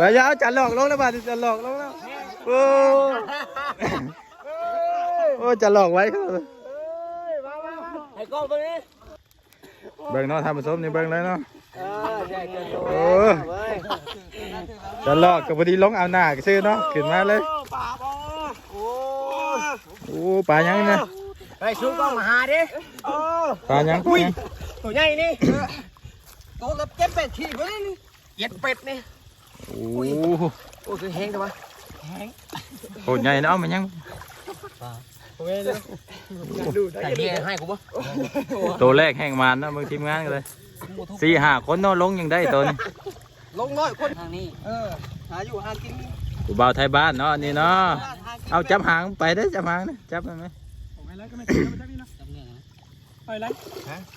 ไปอยาเอาจันหลอกลงแล้วบาดนี้จันหลอกลงแล้วโอ้โอ้จันหลอกไว้ครับไอ้กล้องตัวนี้เบิ่งเนาะทำผสมนี่เบิ่งเลยเนาะเออใช่เกินตัวโอ้จันหลอกกับพอดีลงเอาหน้าก็ซื้อเนาะขึ้นมาเลยป่าบอโอ้โอ้ปลายังนี่นะไปชูกล้องมาหาดิโอ้ปลายังปลายังตัวใหญ่นี่ตัวละเจ็ดเป็ดขีดวะนี่เจ็ดเป็ดนี่ โอ้โอ้คือแห้งทำไมโหดใหญ่เนาะมันยังใส่เงี้ยให้กูปะตัวแรกแห่งมานเนาะมึงทีมงานกันเลยสี่ห้าคนเนาะลงยังได้ตัวนี้ลงน้อยคนทางนี้เออหาอยู่หากินกูบ่าวไทยบ้านเนาะอันนี่เนาะเอาจับหางไปได้อจับหางนะจับได้ไหมไปไรก็ไม่ไปแล้วไม่จักนี่นะไปไร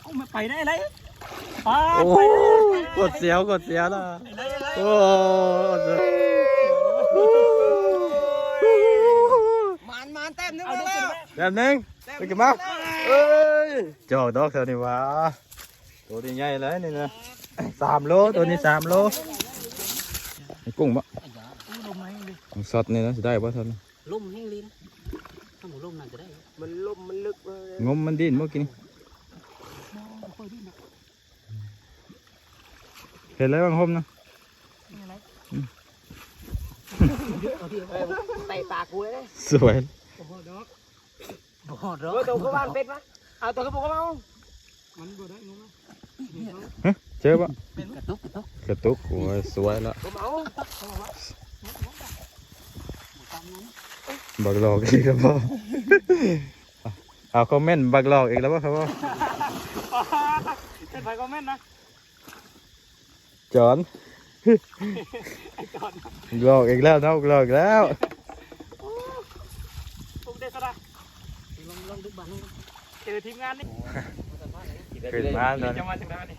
เอามาไปได้ไรปาโอ้ไปกดเสียวกดเสียวแล้ว โอ้มันมันเต็มนึงแล้วแบบหนึงไปกันมาเอ้ยจอกดอกเท่านี้วะตัวนี้ใหญ่เลยนี่นะสามโลตัวนี้สามโลไอ้กุ้งปะมันสดนี่นะจะได้ปะท่านลุ่มแห้งลิ้นถ้าหมูลุ่มน่าจะได้มันลุ่มมันลึกเลยงมมันดิ้นเมื่อกี้นี่เห็นแล้วบางหมนะ เตะปากกูเลยสวยบ่ฮอดหรอเออตัวเขาบ้านเป็ดปะเอาตัวเขาบอกว่าเอามันบ่ได้งงเจอปะกระตุกกระตุกกระตุกโอ้ยสวยละบักหลอกอีกแล้วพ่อเอาคอมเมนต์บักหลอกอีกแล้วพ่อครับพ่อเป็นไฟก็แม่นนะจอน หลอกอีกแล้วเนาะหลอกอีกแล้วผมเด็ดสระลองลองดึกบ้านนู้นเจอทีมงานนี่ขึ้นมาตอนจะมาถึงไหนนี่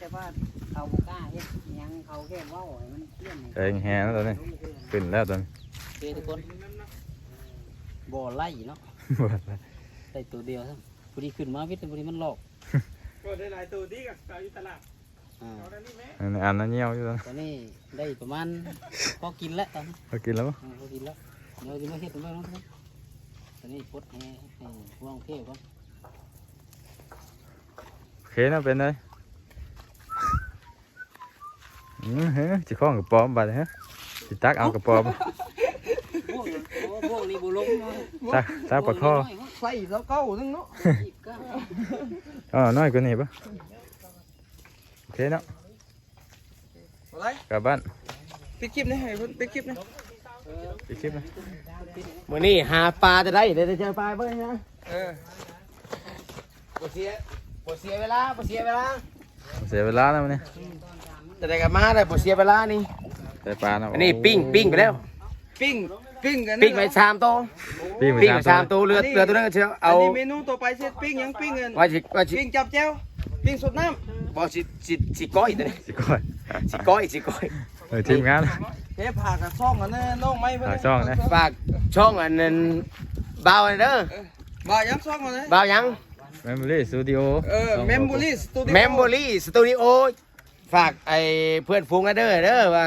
แต่ว่าเขาบ่กล้าเฮ็ดยังเขาแค่เว้าให้มันเลี่ยนเองแฮนะตอนนี้ขึ้นแล้วตอนนี้เด้ทุกคนบ่ไล่เนาะได้ตัวเดียวซั่นพอดีขึ้นมาวิทย์พอดีมันหลอกก็ได้หลายตัวดีกับเราอยู่ตลาด อ่าเอาได้นี่แม่อันนี้อันนั้นเงี้ยวอยู่ตอนนี้ตอนนี้ได้ประมาณพอกินแล้วตอนนี้พอกินแล้วปะอ่าพอกินแล้วเดี๋ยวจะมาเฮ็ดตรงนี้น้องตอนนี้ปลดให้ให้พวกเที่ยวก่อนโอเคนะเป็นไงอืมเฮ้ยจะคล้องกับปอมไปเลยฮะจะตักเอากับปอมพวกพวกนี้บ่ลงเนาะตักตักปลาคอใส่แล้วเก้านึงเนาะอีกก็อ๋อน้อยกว่านี้ปะโอ เคเนาะอะไรกลับบ้านปิดคลิปนี่ให้ปิดคลิปนี่ไปคลิปนะมื่อนี้หาปลาจะได้เดี๋ยวจะเจอปลาเบิ้งนะเออบ่เสียบ่เสียเวลาบ่เสียเวลาเสียเวลาแล้วมันนี่จะได้กลับมาได้บ่เสียเวลานี่ใส่ปลานะอันนี้ปิ้งปิ้งไปแล้ว ปิ้งปิ้งกันปิ้งไปชามโตปิ้งปิ้งไปไปชาสามมโตตัวเรือเรือตัวนั้นก็เชียวเอาอันนี้เมนูต่อไปเสร็จปิ้งหยังปิ้งเงินว่าสิว่าสิปิ้งจับแจ้วปิ้งสดน้ บ่สิสิสิก้อยตัวนี้สิก่อนสิก้อยสิก้อยเออทีมงานำเทผ่ากับซ่องกันนะน้องไม้เพิ่นฝากช่องนะฝากช่องอันนั้นบ่าวอันเด้อบ่าวยังซ่องกันนะบ่าวหยังเมมโมรี่สตูดิโอเออเมมโมรี่สตูดิโอ Memory Studio ฝากไอ้เพื่อนฟูงนะเด้อเด้อว่า